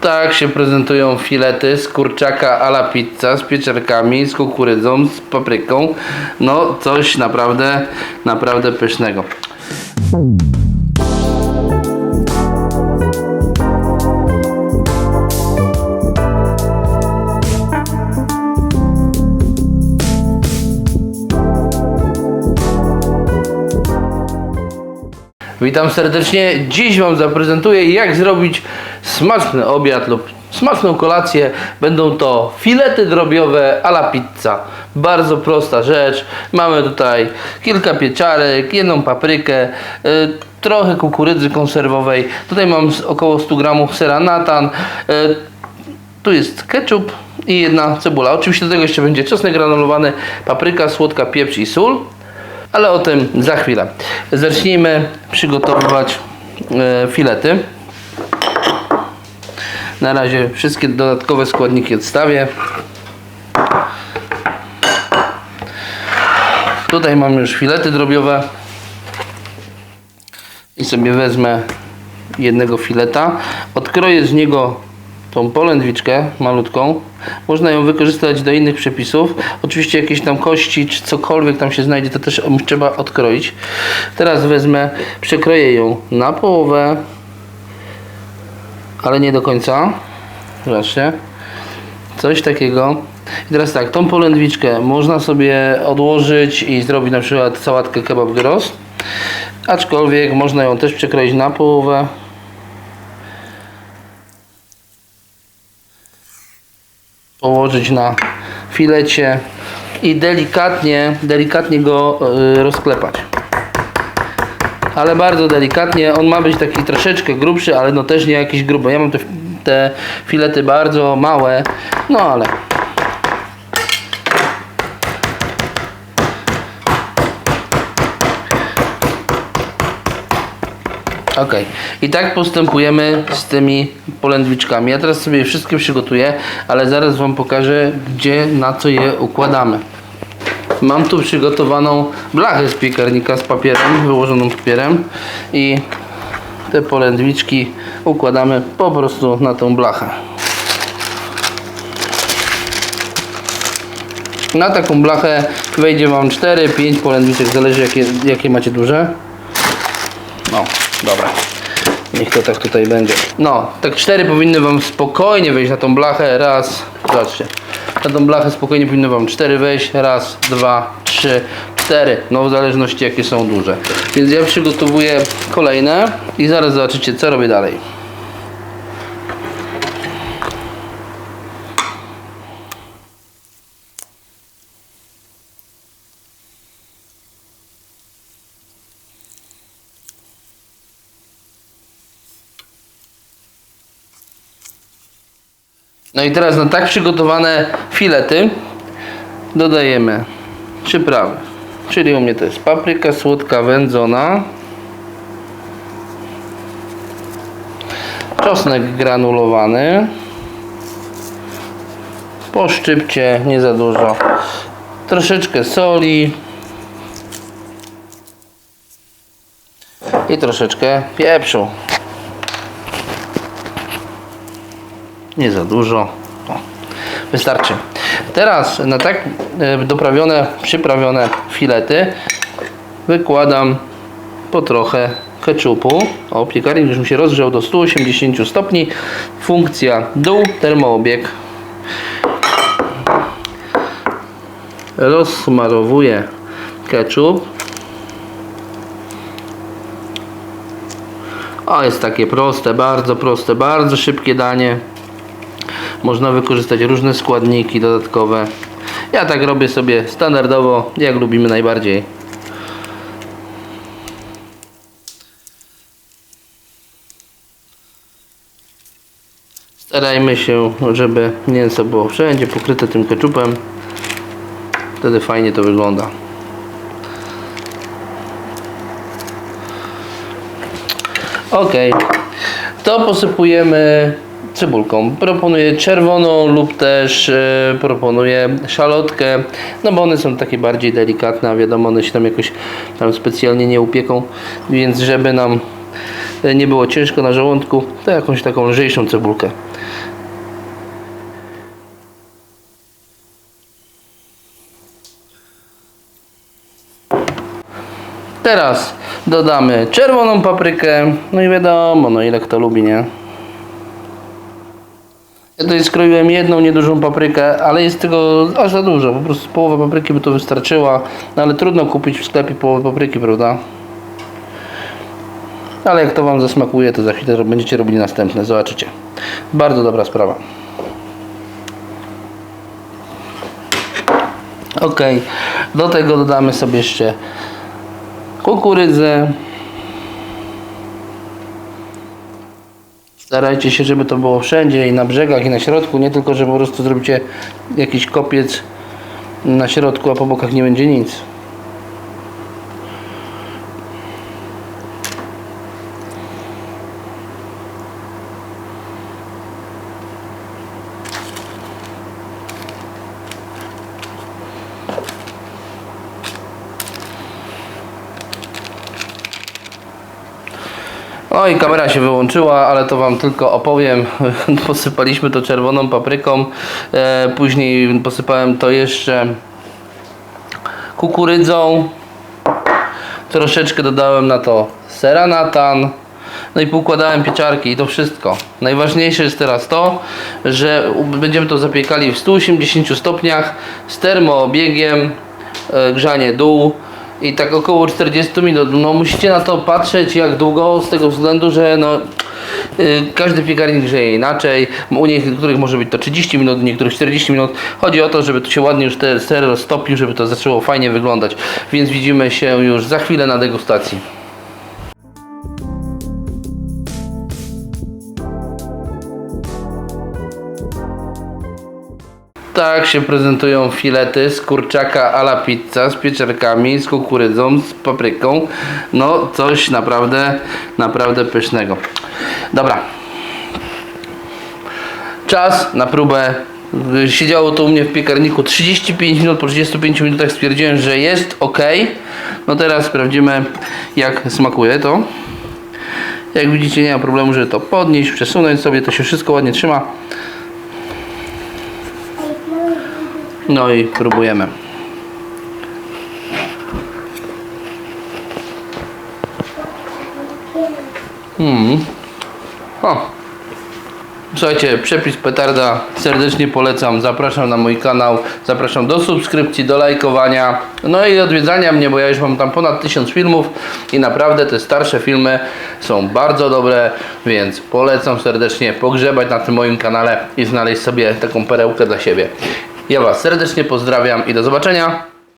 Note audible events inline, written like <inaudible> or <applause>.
Tak się prezentują filety z kurczaka a la pizza, z pieczarkami, z kukurydzą, z papryką. No, coś naprawdę, naprawdę pysznego. Witam serdecznie. Dziś Wam zaprezentuję, jak zrobić smaczny obiad lub smaczną kolację. Będą to filety drobiowe a la pizza. Bardzo prosta rzecz. Mamy tutaj kilka pieczarek, jedną paprykę, y, trochę kukurydzy konserwowej. Tutaj mam około 100 gramów sera natan. y, tu jest ketchup i jedna cebula. Oczywiście do tego jeszcze będzie czosnek granulowany, papryka, słodka, pieprz i sól. Ale o tym za chwilę. Zacznijmy przygotowywać e, filety. Na razie wszystkie dodatkowe składniki odstawię. Tutaj mam już filety drobiowe. I sobie wezmę jednego fileta. Odkroję z niego tą polędwiczkę malutką. Można ją wykorzystać do innych przepisów. Oczywiście jakieś tam kości czy cokolwiek tam się znajdzie, to też trzeba odkroić. Teraz wezmę, przekroję ją na połowę, ale nie do końca. Zobaczcie. Coś takiego. I teraz tak, tą polędwiczkę można sobie odłożyć i zrobić na przykład sałatkę kebab gyros. Aczkolwiek można ją też przekroić na połowę. położyć na filecie i delikatnie, delikatnie go y, rozklepać. Ale bardzo delikatnie. On ma być taki troszeczkę grubszy, ale no też nie jakiś gruby. Ja mam te, te filety bardzo małe, no ale Ok. I tak postępujemy z tymi polędwiczkami. Ja teraz sobie wszystkie przygotuję, ale zaraz Wam pokażę, gdzie, na co je układamy. Mam tu przygotowaną blachę z piekarnika z papierem, wyłożoną papierem i te polędwiczki układamy po prostu na tą blachę. Na taką blachę wejdzie Wam 4-5 polędwiczek, zależy jakie, jakie macie duże. No, dobra. Niech to tak tutaj będzie. No, tak cztery powinny Wam spokojnie wejść na tą blachę. Raz, zobaczcie. Na tą blachę spokojnie powinny Wam cztery wejść. Raz, dwa, trzy, cztery. No, w zależności jakie są duże. Więc ja przygotowuję kolejne i zaraz zobaczycie, co robię dalej. No i teraz na tak przygotowane filety dodajemy przyprawy. Czyli u mnie to jest papryka słodka wędzona, czosnek granulowany, po szczypcie, nie za dużo, troszeczkę soli i troszeczkę pieprzu. Nie za dużo. O, wystarczy. Teraz na tak e, doprawione, przyprawione filety wykładam po trochę keczupu. O, piekarnik już mi się rozgrzał do 180 stopni. Funkcja dół, termoobieg. Rozsmarowuję keczup. O, jest takie proste, bardzo proste, bardzo szybkie danie. Można wykorzystać różne składniki dodatkowe. Ja tak robię sobie standardowo, jak lubimy najbardziej. Starajmy się, żeby mięso było wszędzie pokryte tym keczupem. Wtedy fajnie to wygląda. Ok, to posypujemy cebulką. Proponuję czerwoną lub też e, proponuję szalotkę, no bo one są takie bardziej delikatne, a wiadomo one się tam jakoś tam specjalnie nie upieką, więc żeby nam e, nie było ciężko na żołądku, to jakąś taką lżejszą cebulkę. Teraz dodamy czerwoną paprykę, no i wiadomo, no ile kto lubi, nie? Ja tutaj skroiłem jedną niedużą paprykę, ale jest tego aż za dużo. Po prostu połowa papryki by to wystarczyła. No ale trudno kupić w sklepie połowę papryki, prawda? Ale jak to Wam zasmakuje, to za chwilę będziecie robili następne. Zobaczycie. Bardzo dobra sprawa. Ok, do tego dodamy sobie jeszcze kukurydzę. Starajcie się, żeby to było wszędzie i na brzegach i na środku, nie tylko, że po prostu zrobicie jakiś kopiec na środku, a po bokach nie będzie nic. Oj, kamera się wyłączyła, ale to Wam tylko opowiem. <laughs> Posypaliśmy to czerwoną papryką. E, później posypałem to jeszcze kukurydzą. Troszeczkę dodałem na to sera natan. No i poukładałem pieczarki i to wszystko. Najważniejsze jest teraz to, że będziemy to zapiekali w 180 stopniach z termoobiegiem, e, grzanie dół i tak około 40 minut. No musicie na to patrzeć jak długo z tego względu, że no y, każdy piekarnik grzeje inaczej. U niektórych może być to 30 minut, u niektórych 40 minut. Chodzi o to, żeby to się ładnie już ser roztopił, żeby to zaczęło fajnie wyglądać. Więc widzimy się już za chwilę na degustacji. Tak się prezentują filety z kurczaka a la pizza z pieczarkami, z kukurydzą, z papryką. No coś naprawdę, naprawdę pysznego. Dobra. Czas na próbę. Siedziało to u mnie w piekarniku 35 minut. Po 35 minutach stwierdziłem, że jest ok. No teraz sprawdzimy jak smakuje to. Jak widzicie nie ma problemu, żeby to podnieść, przesunąć sobie. To się wszystko ładnie trzyma. No i próbujemy. Mm. O. Słuchajcie, przepis petarda serdecznie polecam. Zapraszam na mój kanał. Zapraszam do subskrypcji, do lajkowania. No i odwiedzania mnie, bo ja już mam tam ponad 1000 filmów i naprawdę te starsze filmy są bardzo dobre, więc polecam serdecznie pogrzebać na tym moim kanale i znaleźć sobie taką perełkę dla siebie. Ja Was serdecznie pozdrawiam i do zobaczenia.